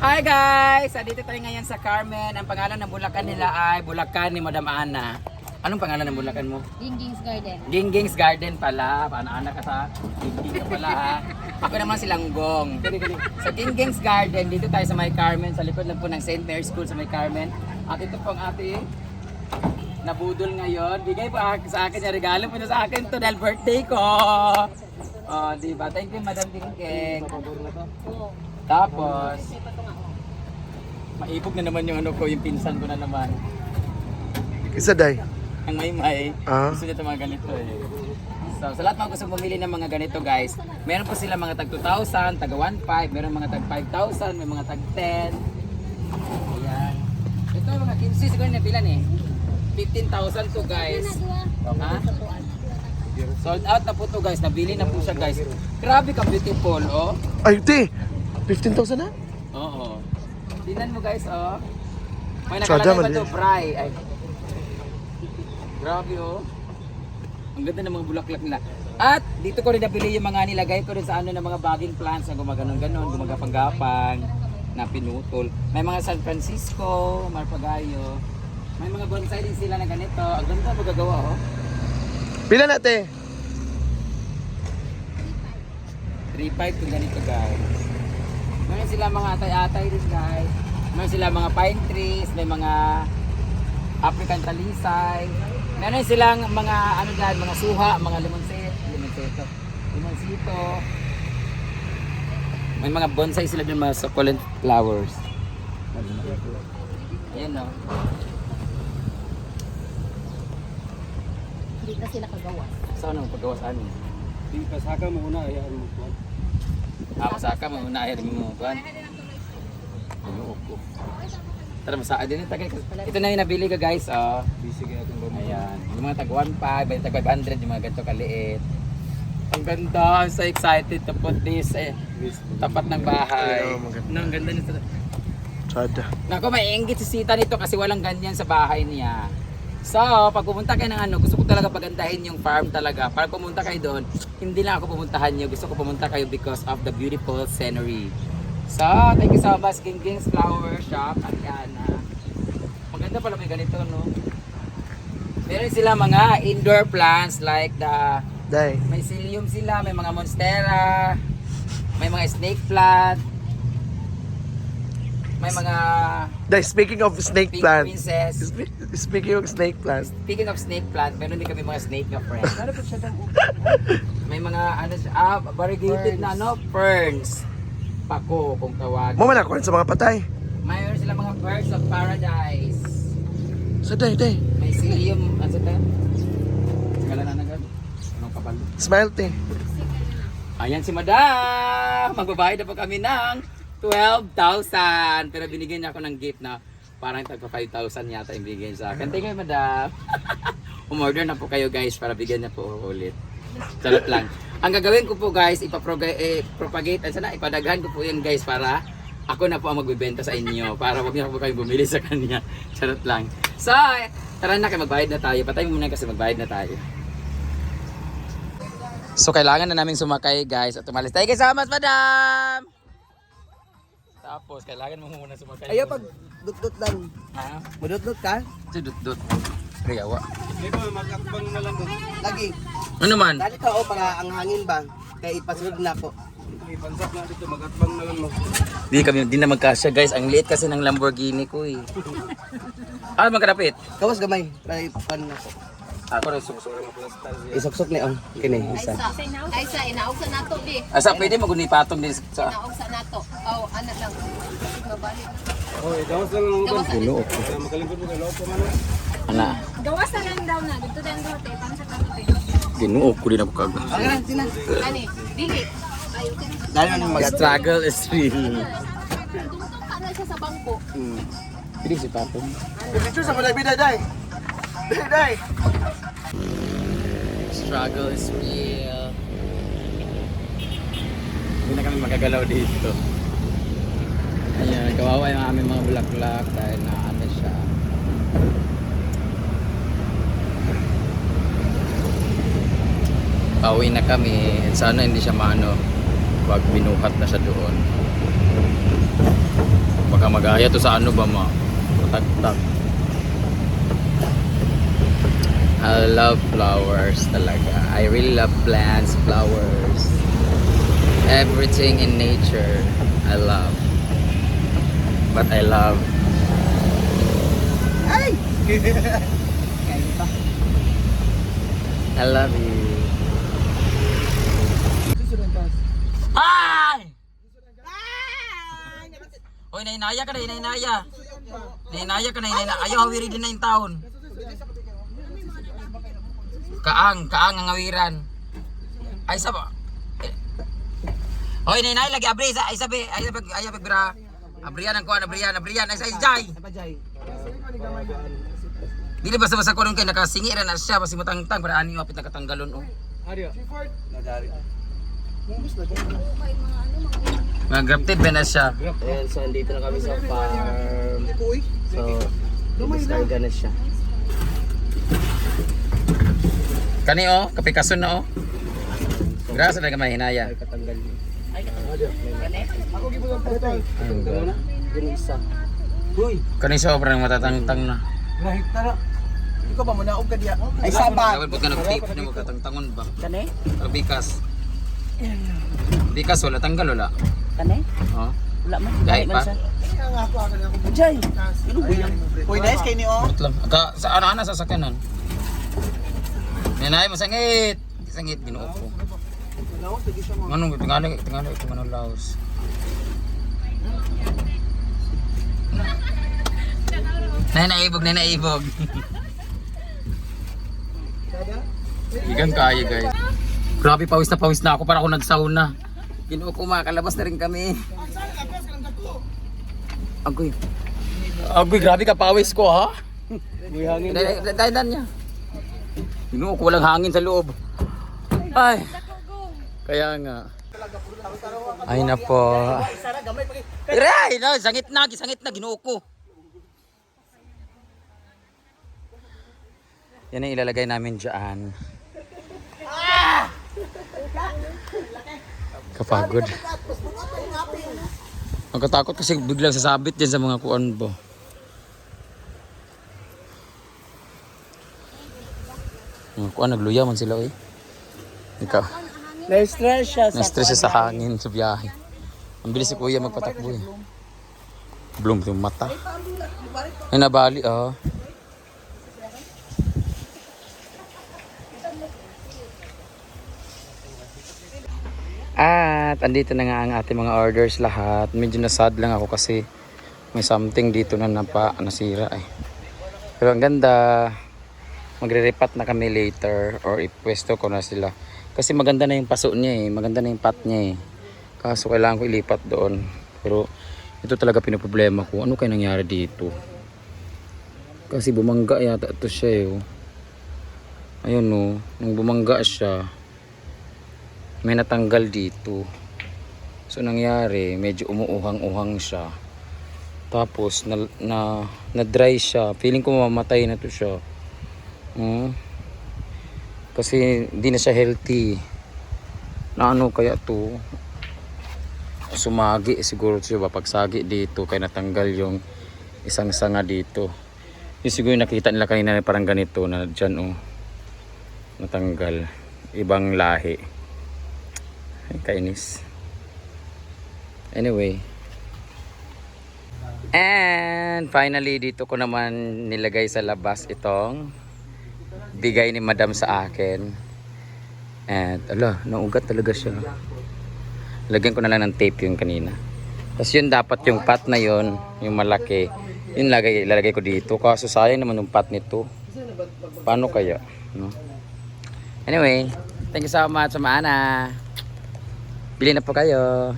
Hi guys! Ah, Dito tayo ngayon sa Carmen. Ang pangalan ng bulakan nila ay Bulakan ni Madam Ana. Anong pangalan ng bulakan mo? Gingging's Garden. Gingging's Garden pala. Paano-anak ka sa Gingging ka pala ha. Ako naman si Langgong. Sa Gingging's Garden, dito tayo sa May Carmen. Sa likod lang po ng St. Mary's School sa May Carmen. At ito po ang ating nabudol ngayon. Bigay po ak- sa akin yung regalo po sa akin to dahil birthday ko. Oh, di ba? Thank you, Madam Gingging. Tapos, maibog na naman yung ano ko, yung pinsan ko na naman. Isa day. Ang may may, Ah. gusto niya ito mga ganito eh. So, sa lahat mga gusto bumili ng mga ganito guys, meron po sila mga tag 2,000, tag 1,500, meron mga tag 5,000, may mga tag 10. Ayan. Ito mga 15 siguro na bilan eh. 15,000 to guys. Ha? Sold out na po to guys, nabili na po siya guys. Grabe ka beautiful, oh. Ay, te! 15,000 na? Oo. Tingnan mo guys, oh. May nakalagay pa to. Bry. Ay. Grabe, oh. Ang ganda ng mga bulaklak nila. At dito ko rin nabili yung mga nilagay ko rin sa ano ng mga bagging plants na gumaganon-ganon, gumagapang-gapang, na pinutol. May mga San Francisco, Marpagayo. May mga bonsai din sila na ganito. Ang ganda magagawa, oh. Pila na, te? 3.5 kung ganito guys. Sila mga atay-atay rin guys. Meron sila mga pine trees, may mga African talisay. Meron silang mga ano dyan, mga suha, mga limonset, limonseto, limonsito. May mga bonsai sila dyan, mga succulent flowers. Ayan no. Hindi na sila kagawa. Saan ang paggawa sa amin? Di pasaka mo una ayaan mo po. Ah, masaka mo na air mo kuan. Ano ko. Tara masaka din ito guys. Ito na yung nabili ko guys. Oh. Busy kaya akong bumili. Ayan. Yung mga tag 1.5, yung tag 500, yung mga ganito kaliit. Ang ganda. I'm so excited to put this eh, tapat ng bahay. No, ang ganda nito. Sada. Nako, may inggit si Sita nito kasi walang ganyan sa bahay niya. So, pag pumunta kayo ng ano, gusto ko talaga pagandahin yung farm talaga. Para pumunta kayo doon, hindi lang ako pumuntahan niyo. Gusto ko pumunta kayo because of the beautiful scenery. So, thank you so much, King King's Flower Shop, Ariana. Maganda pala may ganito, no? Meron sila mga indoor plants like the Day. may psyllium sila, may mga monstera, may mga snake plant, may mga Day, speaking of snake pink plant. princess. Spe- Speaking of snake plant. Speaking of snake plant, meron din kami mga snake na friends. Ano po siya doon? May mga ano siya, ah, variegated na ano, ferns. Pako kung tawag. Mo man ako sa mga patay. Mayroon sila mga birds of paradise. Sa day, day. May psyllium, ano sa tayo? Kala na nagad. Anong kabalo? Smile, te. Ayan si Madam! Magbabayad na po kami ng 12,000. Pero binigyan niya ako ng gift na parang tagpa 5,000 yata yung bigyan sa akin. Thank you, Madam. Umorder na po kayo guys para bigyan niya po ulit. Charot lang. Ang gagawin ko po guys, ipapropagate, eh, sana, ipadaghan ko po yan guys para ako na po ang magbebenta sa inyo para wag niyo po kayo bumili sa kanya. Charot lang. So, tara na kayo, magbayad na tayo. Patay muna kasi magbayad na tayo. So kailangan na namin sumakay guys at umalis. Thank you so much, madam! Tapos kailangan mo muna sumakay. Ayo pag dut-dut lang. Ha? Mudut-dut ka? Si Dut Dut. Riyawa. Di ba mag-akbang na lang dut. Lagi. Ano man? Dali ka o para ang hangin ba? Kaya ipasunod na ko. Ipansap na dito mag-akbang na lang mo. Di kami, di na magkasya guys. Ang liit kasi ng Lamborghini ko eh. Ah, magkarapit. Kawas gamay. Para ipan na ko. Ako rin mo Isuksok ni ang kini isa. Ay sa, inaog sa nato di. Asa, pwede maguni patong din sa... Inaog sa nato. Oh, ano lang. Mabalik. Lang ang Gawas sa Ulo ko. Kaya makalingkod mo kay Lopo man. Ana, Gawas na lang daw na. Dito din daw te. Paano sa tato te? ginuog ko din ako kag. Ani, dili. Dali man mag struggle is real. Tungtong ka na siya sa bangko. Hmm. Pwede si patong. Picture sa mga biday day. Biday. Struggle is real. Hindi na kami magagalaw dito. Ayan, kawawa yung aming mga bulaklak dahil na ano siya. Pauwi na kami. Sana hindi siya maano. Wag binuhat na siya doon. magaya to sa ano ba ma? Patagtag. I love flowers talaga. I really love plants, flowers. Everything in nature, I love. But I love. Ay! I love you. Ay! Oy, nainaya ka na, nainaya. Nainaya ka na, nainaya. Ayaw hawiri din na yung taon. Kaang, kaang ang awiran. Ay, saba. Eh. Oy, nainaya lagi, abri, sa, ay sabi, ay sabi, ay sabi, bra. Abrian ang kuhan, abrian, abrian, ay sa jay. Dili basta basta ko nung kay nakasingi ra na siya basi matangtang para ani apit nakatanggalon oh. Mga grafted ba na siya? Ayan, so andito na kami sa farm. So, discarga na siya. Kani oh, kapikason na oh. Grasa na ka mahinaya. Katanggal. Ay, katanggal. Katanggal na? Yung isa. Uy! Kani sobrang matatangtang na. Lahit na na. Ikaw ba, manaog ka diya? Ay, sabat! Dapat pag nag-tape na mo katangtangon ba? Kane? Kabikas. Bikas wala tanggal wala. Kane? Oh. Wala man. Gay pa. Jay! Ano ba yan? Uy, nice kay ni O. Wait lang. Ka sa ano ana sa sakyanan. Nanay masangit. Sangit ginuo ko. Manong tingali tingali ito manong laos. Nay naibog, nay naibog. Igang kaya guys. Grabe pawis na pawis na ako para ako nagsauna. Ginuo ko makalabas na rin kami. Agoy. Agoy, grabe ka pawis ko ha. Uy, hangin. Dahilan niya. Ginuo ko walang hangin sa loob. Ay. Kaya nga. Ay na po. Aray, no, sangit na, sangit na, ginuo ko. Yan ang ilalagay namin dyan. Kapagod. Nakatakot kasi biglang sasabit din sa mga kuan ba. Mga kuan, nagluya man sila eh. Ikaw. Na-stress siya sa Na-stress siya sa hangin sa biyahe. Ang bilis si kuya magpatakbo eh. Bloom yung mata. Ay nabali ah. At andito na nga ang ating mga orders lahat. Medyo nasad lang ako kasi may something dito na napa, nasira eh. Pero ang ganda. Magre-repat na kami later or ipwesto ko na sila. Kasi maganda na yung paso niya eh. Maganda na yung pat niya eh. Kaso kailangan ko ilipat doon. Pero ito talaga pinoproblema ko. Ano kaya nangyari dito? Kasi bumangga yata ito siya eh. oh. Ayun oh. Nung bumangga siya, may natanggal dito. So nangyari, medyo umuuhang-uhang siya. Tapos na, na, na dry siya. Feeling ko mamamatay na to siya. Hmm. Kasi hindi na siya healthy. Na ano kaya to? Sumagi siguro siya ba pagsagi dito kaya natanggal yung isang sanga dito. Yung siguro yung nakita nila kanina na parang ganito na dyan oh. Natanggal. Ibang lahi. Ay, Kainis. Anyway. And finally dito ko naman nilagay sa labas itong bigay ni madam sa akin. And ala, naugat talaga siya. Lagyan ko na lang ng tape yung kanina. Tapos yun dapat yung pot na yun, yung malaki, yun lagay, ilalagay ko dito. Kaso sayang naman yung pot nito. Paano kaya? No? Anyway, thank you so much sa maana. Bili na po kayo.